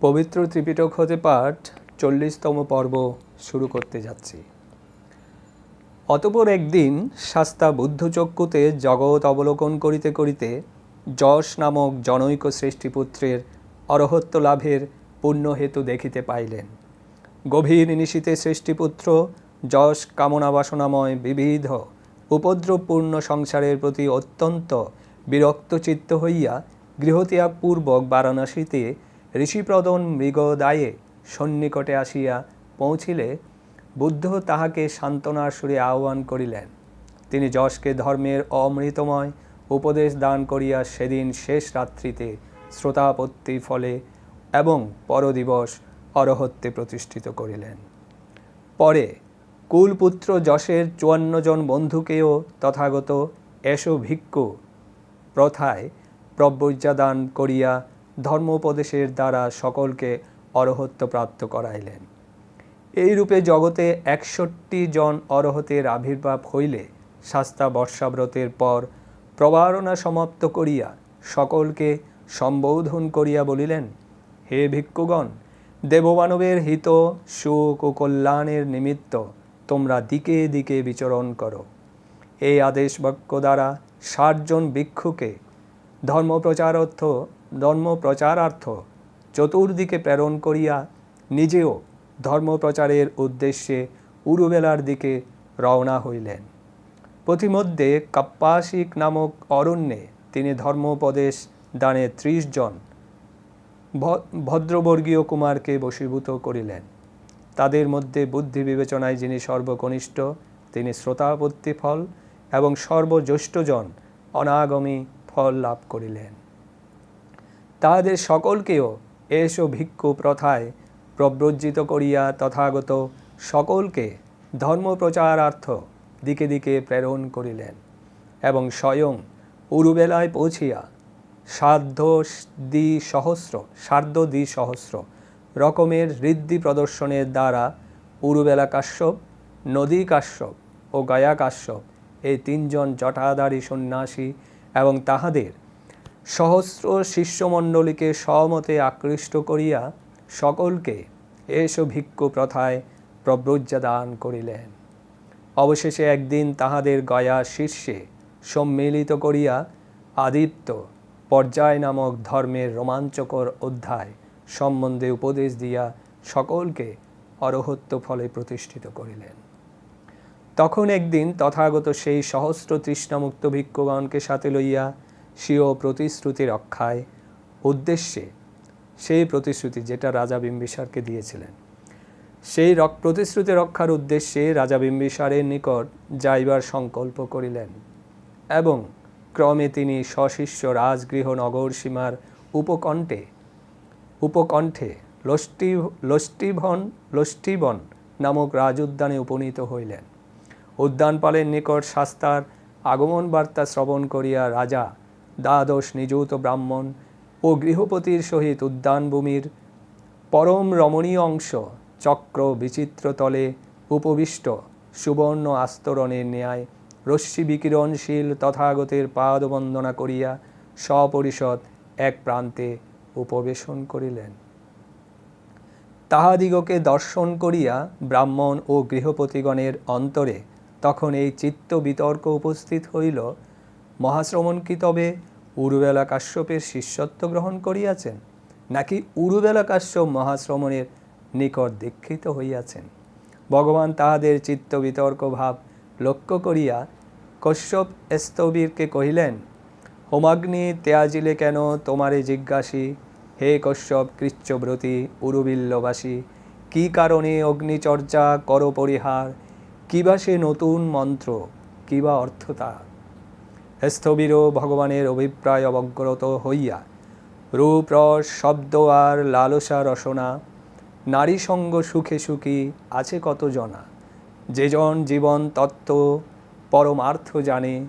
পবিত্র ত্রিপিটক হতে পাঠ চল্লিশতম পর্ব শুরু করতে যাচ্ছি। অতপর একদিন শাস্তা বুদ্ধচক্ষুতে জগৎ অবলোকন করিতে করিতে যশ নামক জনৈক সৃষ্টিপুত্রের অরহত্ব লাভের পূর্ণ হেতু দেখিতে পাইলেন। গভীর নিশীতে সৃষ্টিপুত্র যশ কামনা বাসনাময় বিবিধ উপদ্রবপূর্ণ সংসারের প্রতি অত্যন্ত বিরক্তচিত্ত হইয়া গৃহত্যাগপূর্বক বারাণসীতে ঋষিপ্রদন মৃগদায়ে সন্নিকটে আসিয়া পৌঁছিলে, বুদ্ধ তাহাকে সান্ত্বনার সুরে আহ্বান করিলেন। তিনি যশকে ধর্মের অমৃতময় উপদেশ দান করিয়া সেদিন শেষ রাত্রিতে শ্রোতাপত্তি ফলে এবং পরদিবস অরহত্বে প্রতিষ্ঠিত করিলেন। পরে কুলপুত্র যশের চুয়ান্ন জন বন্ধুকেও তথাগত এসো ভিক্ষু প্রথায় প্রব্যজ্ঞা দান করিয়া ধর্মোপদেশের দ্বারা সকলকে অরহত্ব প্রাপ্ত করাইলেন। এই রূপে জগতে একষট্টি জন অরহতের আবির্ভাব হইলে শাস্তা বর্ষাব্রতের পর প্রবারণা সমাপ্ত করিয়া সকলকে সম্বোধন করিয়া বলিলেন, হে ভিক্ষুগণ, দেবমানবের হিত, সুখ ও কল্যাণের নিমিত্ত তোমরা দিকে দিকে বিচরণ করো। এই আদেশ বাক্য দ্বারা ষাটজন ভিক্ষুকে ধর্মপ্রচারার্থ ধর্মপ্রচারার্থ চতুর্দিকে প্রেরণ করিয়া নিজেও ধর্মপ্রচারের উদ্দেশ্যে উরুবেলার দিকে রওনা হইলেন। পথিমধ্যে কাপ্পাসিক নামক অরণ্যে তিনি ধর্মোপদেশ দানে ত্রিশ জন ভদ্রবর্গীয় কুমারকে বশীভূত করিলেন। তাদের মধ্যে বুদ্ধি বিবেচনায় যিনি সর্বকনিষ্ঠ, তিনি শ্রোতাপত্তি ফল এবং সর্বজ্যেষ্ঠজন অনাগমী ফল লাভ করিলেন। তাহাদের সকলকেও এস ভিক্ষু প্রথায় প্রব্রজ্জিত করিয়া তথাগত সকলকে ধর্মপ্রচারার্থ দিকে দিকে প্রেরণ করিলেন এবং স্বয়ং উরুবেলায় পৌঁছিয়া সাধ্য দ্বি সহস্র সার্ধ দ্বি সহস্র রকমের ঋদ্ধি প্রদর্শনের দ্বারা উরুবেলা কাশ্যপ, নদী কাশ্যপ ও গয়া কাশ্যপ এই তিনজন জটাধারী সন্ন্যাসী এবং তাহাদের সহস্র শিষ্যমণ্ডলীকে স্বমতে আকৃষ্ট করিয়া সকলকে এস ভিক্ষু প্রথায় প্রব্রজ্জা দান করিলেন। অবশেষে একদিন তাহাদের গয়া শীর্ষে সম্মিলিত করিয়া আদিত্য পর্যায় নামক ধর্মের রোমাঞ্চকর অধ্যায় সম্বন্ধে উপদেশ দিয়া সকলকে অরহত্য ফলে প্রতিষ্ঠিত করিলেন। তখন একদিন তথাগত সেই সহস্র তৃষ্ণামুক্ত ভিক্ষুগণকে সাথে লইয়া স্বীয় প্রতিশ্রুতি রক্ষায় উদ্দেশ্যে সেই প্রতিশ্রুতি যেটা রাজা বিম্বিসারকে দিয়েছিলেন। সেই প্রতিশ্রুতি রক্ষার উদ্দেশ্যে রাজা বিম্বিসারের নিকট যাইবার সংকল্প করিলেন এবং ক্রমে তিনি সশিষ্য রাজগৃহ নগর সীমার উপকণ্ঠে উপকণ্ঠে লষ্টি, লষ্টিভন, লষ্টিবন নামক রাজ উদ্যানে উপনীত হইলেন। উদ্যানপালের নিকট শাস্তার আগমন বার্তা শ্রবণ করিয়া রাজা দ্বাদশ নিযুত ব্রাহ্মণ ও গৃহপতির সহিত উদ্যানভূমির পরম রমণীয় অংশ চক্র বিচিত্র তলে উপবিষ্ট সুবর্ণ আস্তরণের ন্যায় রশ্মি বিকিরণশীল তথাগতের পাদবন্দনা করিয়া সপরিষদ এক প্রান্তে উপবেশন করিলেন। তাহাদিগকে দর্শন করিয়া ব্রাহ্মণ ও গৃহপতিগণের অন্তরে তখন এই চিত্ত বিতর্ক উপস্থিত হইল মহাশ্রমণ কি তবে উরুবেলা কাশ্যপের শিষ্যত্ব গ্রহণ করিয়াছেন, নাকি উরুবেলা কাশ্যপ মহাশ্রমণের নিকট দীক্ষিত হইয়াছেন? ভগবান তাহাদের চিত্ত বিতর্ক ভাব লক্ষ্য করিয়া কশ্যপ স্তবীরকে কহিলেন, হোমাগ্নি ত্যাজিলে কেন তোমারে জিজ্ঞাসী? হে কশ্যপ কৃচ্ছব্রতী উরুবিল্লবাসী, কি কারণে অগ্নিচর্যা কর পরিহার? কিবা সে নতুন মন্ত্র? কিবা অর্থ তার? স্থবিরও ভগবানের অভিপ্রায় অবগ্রত হইয়া রূপ রস শব্দ আর লালসা রসনা নারী সঙ্গ সুখে সুখী আছে কত জনা যেজন জীবন তত্ত্ব পরমার্থ জানে,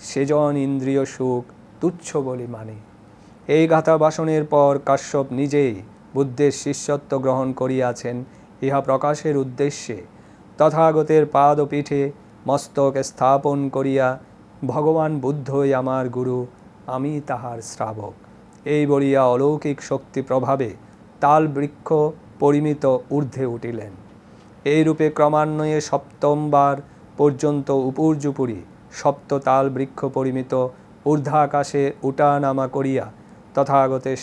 সেজন ইন্দ্রিয় সুখ তুচ্ছ বলে মানে। এই গাথা বাসনের পর কাশ্যপ নিজেই বুদ্ধের শিষ্যত্ব গ্রহণ করিয়াছেন ইহা প্রকাশের উদ্দেশ্যে। তথাগতের পাদ পিঠে মস্তক স্থাপন করিয়া ভগবান বুদ্ধই আমার গুরু, আমি তাহার শ্রাবক। এই বলিয়া অলৌকিক শক্তি প্রভাবে তাল বৃক্ষ পরিমিত ঊর্ধ্বে উঠিলেন। এইরূপে ক্রমান্বয়ে সপ্তমবার পর্যন্ত উপর্যুপুরি সপ্ত তাল বৃক্ষ পরিমিত ঊর্ধ্বাকাশে উঠানামা করিয়া তথাগতের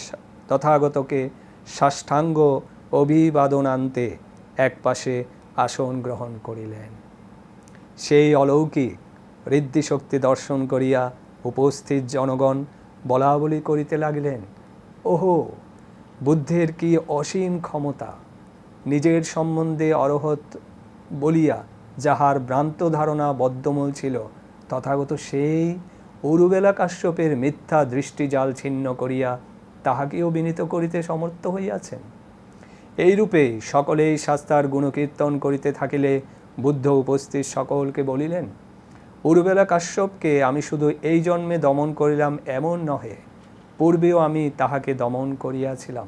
তথাগতকে সাষ্টাঙ্গ অভিবাদনান্তে একপাশে আসন গ্রহণ করিলেন। সেই অলৌকিক ঋদ্ধিশক্তি দর্শন করিয়া উপস্থিত জনগণ বলা বলি করিতে লাগিলেন। ওহো, বুদ্ধের কি অসীম ক্ষমতা? নিজের সম্বন্ধে অরহত বলিয়া যাহার ভ্রান্ত ধারণা বদ্ধমূল ছিল, তথাগত সেই অরুবেলা কাশ্যপের মিথ্যা দৃষ্টিজাল ছিন্ন করিয়া তাহাকেও বিনীত করিতে সমর্থ হইয়াছেন। এইরূপে সকলেই শাস্তার গুণকীর্তন করিতে থাকিলে বুদ্ধ উপস্থিত সকলকে বলিলেন উর্বেলা কাশ্যপকে আমি শুধু এই জন্মে দমন করিলাম এমন নহে, পূর্বেও আমি তাহাকে দমন করিয়াছিলাম।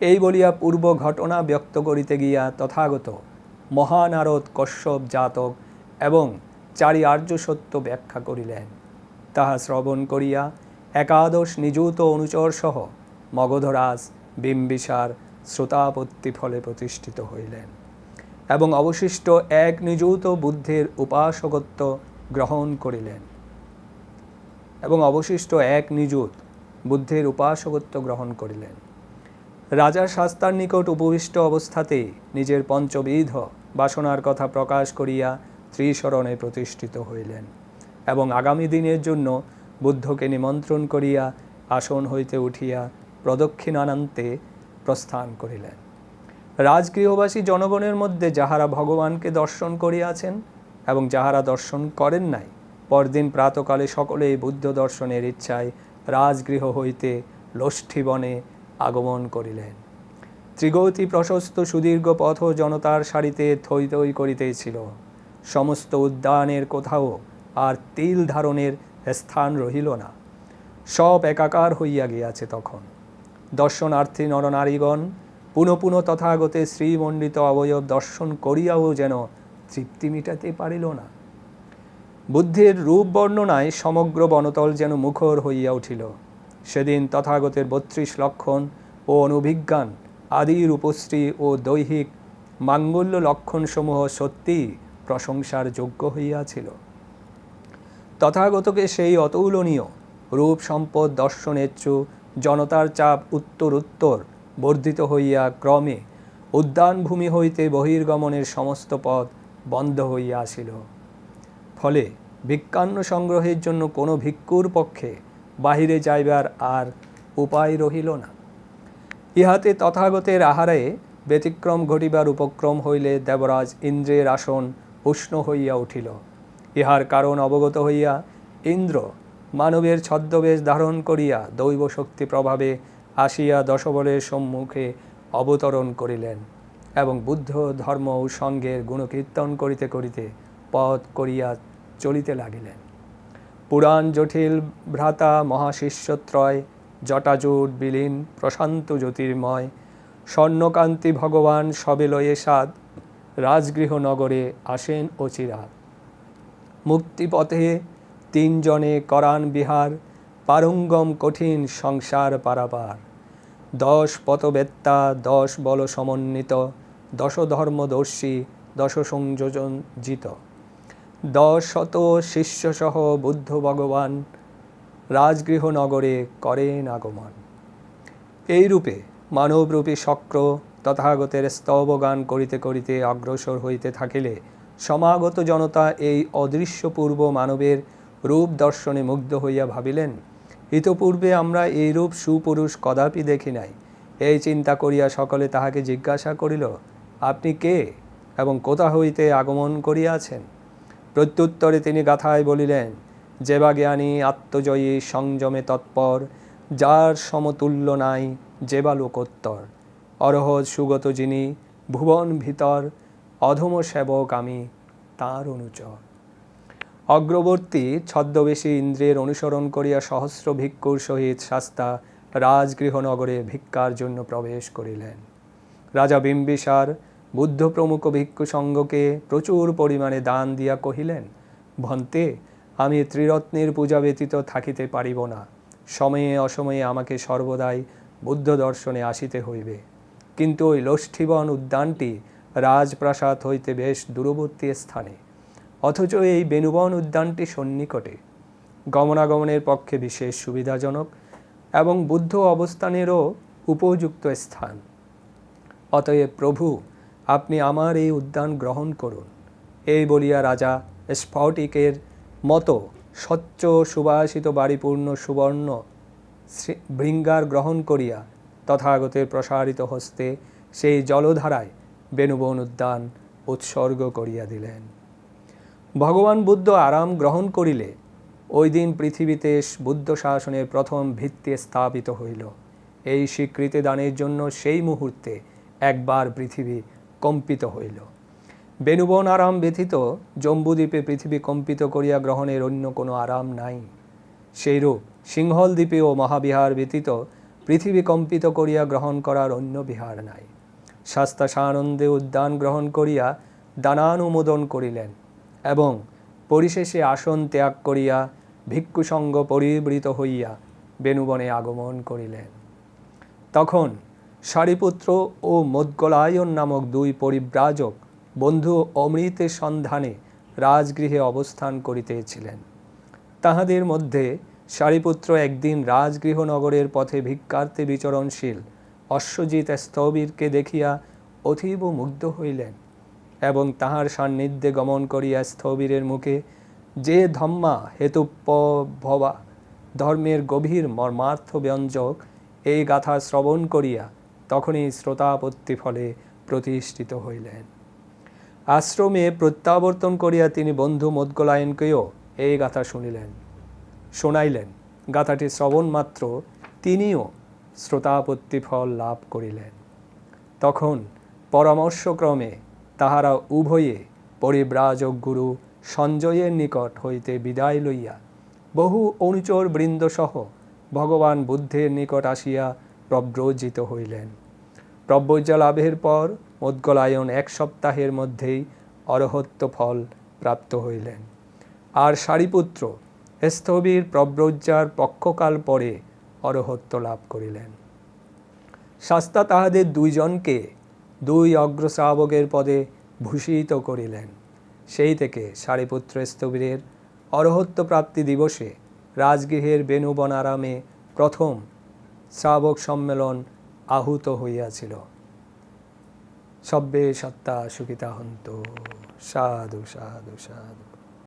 এই বলিয়া পূর্ব ঘটনা ব্যক্ত করিতে গিয়া তথাগত মহানারদ কশ্যপ জাতক এবং চারি আর্য সত্য ব্যাখ্যা করিলেন। তাহা শ্রবণ করিয়া একাদশ নিযুত অনুচর সহ মগধরাজ বিম্বিসার শ্রোতাপত্তি ফলে প্রতিষ্ঠিত হইলেন। এবং অবশিষ্ট এক নিযুত বুদ্ধের উপাসকত্ব গ্রহণ করিলেন। এবং অবশিষ্ট এক নিযুত বুদ্ধের উপাসকত্ব গ্রহণ করিলেন। রাজা শাস্তার নিকট উপবিষ্ট অবস্থাতেই নিজের পঞ্চবিধ বাসনার কথা প্রকাশ করিয়া ত্রিশরণে প্রতিষ্ঠিত হইলেন এবং আগামী দিনের জন্য বুদ্ধকে নিমন্ত্রণ করিয়া আসন হইতে উঠিয়া প্রদক্ষিণানান্তে প্রস্থান করিলেন। রাজগৃহবাসী জনগণের মধ্যে যাহারা ভগবানকে দর্শন করিয়াছেন এবং যাহারা দর্শন করেন নাই, পরদিন প্রাতকালে সকলেই বুদ্ধ দর্শনের ইচ্ছায় রাজগৃহ হইতে লষ্ঠীবনে আগমন করিলেন। ত্রিগৌতী প্রশস্ত সুদীর্ঘ পথ জনতার সারিতে থই থই করিতেছিল। সমস্ত উদ্যানের কোথাও আর তিল ধারণের স্থান রহিল না। সব একাকার হইয়া গিয়াছে তখন। দর্শনার্থী নরনারীগণ পুনঃ পুনঃ তথাগতে শ্রীমণ্ডিত অবয়ব দর্শন করিয়াও যেন তৃপ্তি মিটাতে পারিল না। বুদ্ধের রূপ বর্ণনায় সমগ্র বনতল যেন মুখর হইয়া উঠিল। সেদিন তথাগতের বত্রিশ লক্ষণ ও অনুভিজ্ঞান আদির উপশ্রী ও দৈহিক মাঙ্গল্য লক্ষণসমূহ সত্যিই প্রশংসার যোগ্য হইয়াছিল। তথাগতকে সেই অতুলনীয় রূপ সম্পদ দর্শনেচ্ছু জনতার চাপ উত্তর উত্তর বর্ধিত হইয়া ক্রমে উদ্যানভূমি হইতে বহির্গমনের সমস্ত পথ বন্ধ হইয়া আসিল। ফলে ভিক্ষান্ন সংগ্রহের জন্য কোনো ভিক্ষুর পক্ষে বাহিরে যাইবার আর উপায় রহিল না। ইহাতে তথাগতের আহারে ব্যতিক্রম ঘটিবার উপক্রম হইলে দেবরাজ ইন্দ্রের আসন উষ্ণ হইয়া উঠিল। ইহার কারণ অবগত হইয়া ইন্দ্র মানবের ছদ্মবেশ ধারণ করিয়া দৈব শক্তি প্রভাবে আসিয়া দশবলের সম্মুখে অবতরণ করিলেন এবং বুদ্ধ ধর্ম ও সঙ্গের গুণকীর্তন করিতে করিতে পথ করিয়া চলিতে লাগিলেন। পুরাণ জটিল ভ্রাতা মহাশিষ্যত্রয়, জটাজুট, বিলীন, প্রশান্ত জ্যোতির্ময়, স্বর্ণকান্তি ভগবান সবে লয়ে সাদ রাজগৃহ নগরে আসেন অচিরাত মুক্তিপথে তিনজনে করান বিহার পারঙ্গম কঠিন সংসার পারাপার। দশ পথবেত্তা, দশ বল সমন্বিত, দশ ধর্মদর্শী, দশ সংযোজন জিত। দশ শত শিষ্যসহ বুদ্ধ ভগবান রাজগৃহ নগরে করেন আগমন। এইরূপে মানবরূপী শক্র তথাগতের স্তবগান করিতে করিতে অগ্রসর হইতে থাকিলে সমাগত জনতা এই অদৃশ্য পূর্ব মানবের রূপ দর্শনে মুগ্ধ হইয়া ভাবিলেন ইতপূর্বে আমরা এই রূপ সুপুরুষ কদাপি দেখি নাই। এই চিন্তা করিয়া সকলে তাহাকে জিজ্ঞাসা করিল, আপনি কে এবং কোথা হইতে আগমন করিয়াছেন? প্রত্যুত্তরে তিনি গাথায় বলিলেন যেবা জ্ঞানী আত্মজয়ী সংযমে তৎপর, যার সমতুল্য নাই যেবা লোকোত্তর। অরহৎ সুগত যিনি, ভুবন ভিতর, অধম সেবক আমি, তার অনুচর। অগ্রবর্তী ছদ্মবেশী ইন্দ্রের অনুসরণ করিয়া সহস্র ভিক্ষুর সহিত শাস্তা রাজগৃহনগরে ভিক্ষার জন্য প্রবেশ করিলেন। রাজা বিম্বিসার বুদ্ধ প্রমুখ ভিক্ষু সঙ্গকে প্রচুর পরিমাণে দান দিয়া কহিলেন, ভন্তে, আমি ত্রিরত্নের পূজা ব্যতীত থাকিতে পারিব না। সময়ে অসময়ে আমাকে সর্বদাই বুদ্ধ দর্শনে আসিতে হইবে। কিন্তু ওই লষ্ঠীবন উদ্যানটি রাজপ্রাসাদ হইতে বেশ দূরবর্তী স্থানে। অথচ এই বেণুবন উদ্যানটি সন্নিকটে। গমনাগমনের পক্ষে বিশেষ সুবিধাজনক এবং বুদ্ধ অবস্থানেরও উপযুক্ত স্থান। অতএব প্রভু, আপনি আমার এই উদ্যান গ্রহণ করুন। এই বলিয়া রাজা স্ফটিকের মতো স্বচ্ছ, সুবাসিত, বাড়িপূর্ণ, সুবর্ণ বৃঙ্গার গ্রহণ করিয়া তথাগতের প্রসারিত হস্তে সেই জলধারায় বেণুবন উদ্যান উৎসর্গ করিয়া দিলেন। ভগবান বুদ্ধ আরাম গ্রহণ করিলে ওই দিন পৃথিবীতে বুদ্ধ শাসনের প্রথম ভিত্তি স্থাপিত হইল। এই স্বীকৃতি দানের জন্য সেই মুহূর্তে একবার পৃথিবী কম্পিত হইল। বেণুবন আরাম ব্যথিত জম্বুদ্বীপে পৃথিবী কম্পিত করিয়া গ্রহণের অন্য কোনো আরাম নাই। সেইরূপ সিংহল দ্বীপে ও মহাবিহার ব্যতীত পৃথিবী কম্পিত করিয়া গ্রহণ করার অন্য বিহার নাই। শাস্তা সানন্দে উদ্যান গ্রহণ করিয়া দানানুমোদন করিলেন। এবং পরিশেষে আসন ত্যাগ করিয়া ভিক্ষুসঙ্গ পরিবৃত হইয়া বেণুবনে আগমন করিলেন। তখন সারিপুত্র ও মদ্গলায়ন নামক দুই পরিব্রাজক বন্ধু অমৃতের সন্ধানে রাজগৃহে অবস্থান করিতেছিলেন। তাহাদের মধ্যে সারিপুত্র একদিন রাজগৃহ নগরের পথে ভিক্ষার্থে বিচরণশীল অশ্বজিৎ স্থবিরকে দেখিয়া অতীব মুগ্ধ হইলেন। এবং তাহার সান্নিধ্যে গমন করিয়া স্থবিরের মুখে, যে ধম্মা হেতুপ্প ভবা ধর্মের গভীর মর্মার্থ ব্যঞ্জক, এই গাথা শ্রবণ করিয়া তখনই শ্রোতাপত্তি ফলে প্রতিষ্ঠিত হইলেন। আশ্রমে প্রত্যাবর্তন করিয়া তিনি বন্ধু মদ্গলায়নকেও এই গাথা শুনিলেন। শোনাইলেন, গাথাটি শ্রবণ মাত্র তিনিও শ্রোতাপত্তি ফল লাভ করিলেন। তখন পরামর্শক্রমে তাহারা উভয়ে পরিব্রাজক গুরু সঞ্জয়ের নিকট হইতে বিদায় লইয়া বহু অনুচর বৃন্দসহ ভগবান বুদ্ধের নিকট আসিয়া প্রব্রজিত হইলেন। প্রব্রজ্জা লাভের পর মদ্গলায়ন এক সপ্তাহের মধ্যেই অরহত্য ফল প্রাপ্ত হইলেন। আর সারিপুত্র স্থবির প্রব্রজ্জার পক্ষকাল পরে অরহত্য লাভ করিলেন। শাস্তা তাহাদের দুইজনকে দুই অগ্রশ্রাবকের পদে ভূষিত করিলেন। সেই থেকে সারিপুত্র স্থবিরের অরহত্য প্রাপ্তি দিবসে রাজগৃহের বেণুবনারামে প্রথম শ্রাবক সম্মেলন আহূত হইয়াছিল। সব্যে সত্তা সুখিতা হন্ত সাধু সাধু সাধু।